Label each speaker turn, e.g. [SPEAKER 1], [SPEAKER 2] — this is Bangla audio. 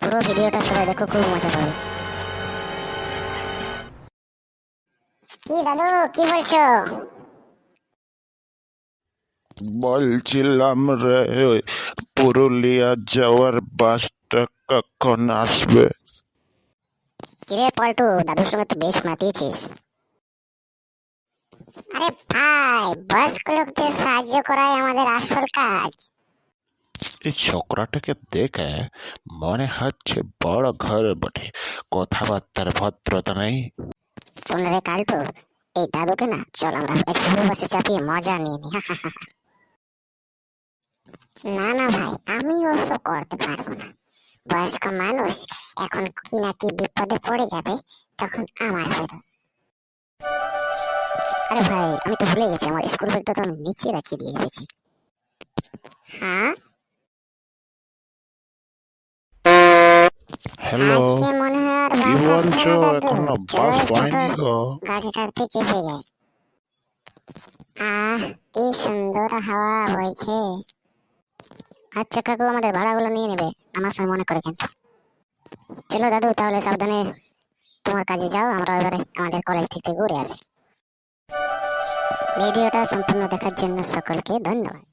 [SPEAKER 1] পুরো ভিডিওটা সবাই দেখো খুব মজা পাবে। কি দাদু কি বলছো?
[SPEAKER 2] বলছিলাম রে পুরুলিয়া যাওয়ার বাসটা কখন আসবে?
[SPEAKER 1] কিরে পল্টু দাদুর সঙ্গে তো বেশ মাতিয়েছিস। আরে ভাই বয়স্ক লোকদের সাহায্য করাই আমাদের আসল কাজ।
[SPEAKER 2] এই ছোকরাটাকে দেখে মনে হচ্ছে বড় ঘর বটে। কথাবার্তার ভদ্রতা নেই।
[SPEAKER 1] কাল্টু এই দাদুকে না চল আমরা একটু বসে চাপিয়ে মজা নিয়ে নি না না ভাই আমি ওসব করতে পারব না। বয়স্ক মানুষ এখন কি না কি বিপদে পড়ে যাবে তখন আমার। আরে ভাই আমি তো ভুলে গেছি আমার স্কুল ব্যাগটা তো আমি নিচে রাখিয়ে দিয়ে গেছি হ্যাঁ?
[SPEAKER 2] হ্যালো।
[SPEAKER 1] আজকে আর
[SPEAKER 2] কি বলছো?
[SPEAKER 1] এখনও
[SPEAKER 2] বাস পাইনি গো
[SPEAKER 1] গাড়িটাতে চেপে যাই আহ কি সুন্দর হাওয়া বইছে। আচ্ছা কাকু আমাদের ভাড়াগুলো নিয়ে নেবে। আমার সঙ্গে মনে করে কিন্তু। চলো দাদু তাহলে সাবধানে তোমার কাজে যাও। আমরা এবারে আমাদের কলেজ থেকে ঘুরে আসি। ভিডিওটা সম্পূর্ণ দেখার জন্য সকলকে ধন্যবাদ।